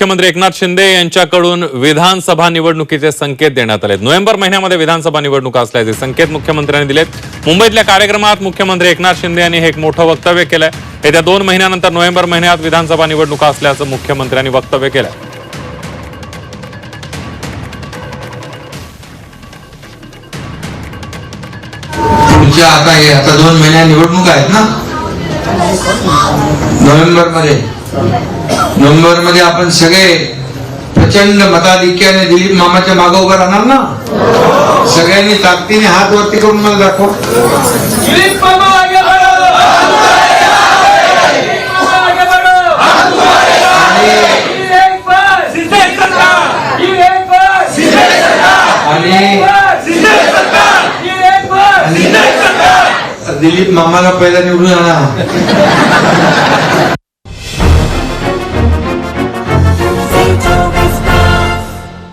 मुख्यमंत्री एकनाथ शिंदे यांच्याकडून विधानसभा निवडणुकीचे संकेत देण्यात आले नोव्हेंबर महिन्यामध्ये विधानसभा निवडणुका असल्याचे संकेत मुख्यमंत्र्यांनी दिलेत. मुंबईतल्या कार्यक्रमात मुख्यमंत्री एकनाथ शिंदे यांनी हे एक मोठं वक्तव्य केलंय. येत्या दोन महिन्यानंतर नोव्हेंबर महिन्यात विधानसभा निवडणुका असल्याचं मुख्यमंत्र्यांनी वक्तव्य केलंय. तुमच्या आता हे आता दोन महिन्या निवडणूक आहेत ना? नोव्हेंबरमध्ये नोव्हेंबरमध्ये आपण सगळे प्रचंड मताधिक्याने दिलीप मामाच्या मागे उभं राहणार ना? सगळ्यांनी ताकदीने हात वरती करून मला दाखवा. दिलीप मामाला पहिला निवडून आणा.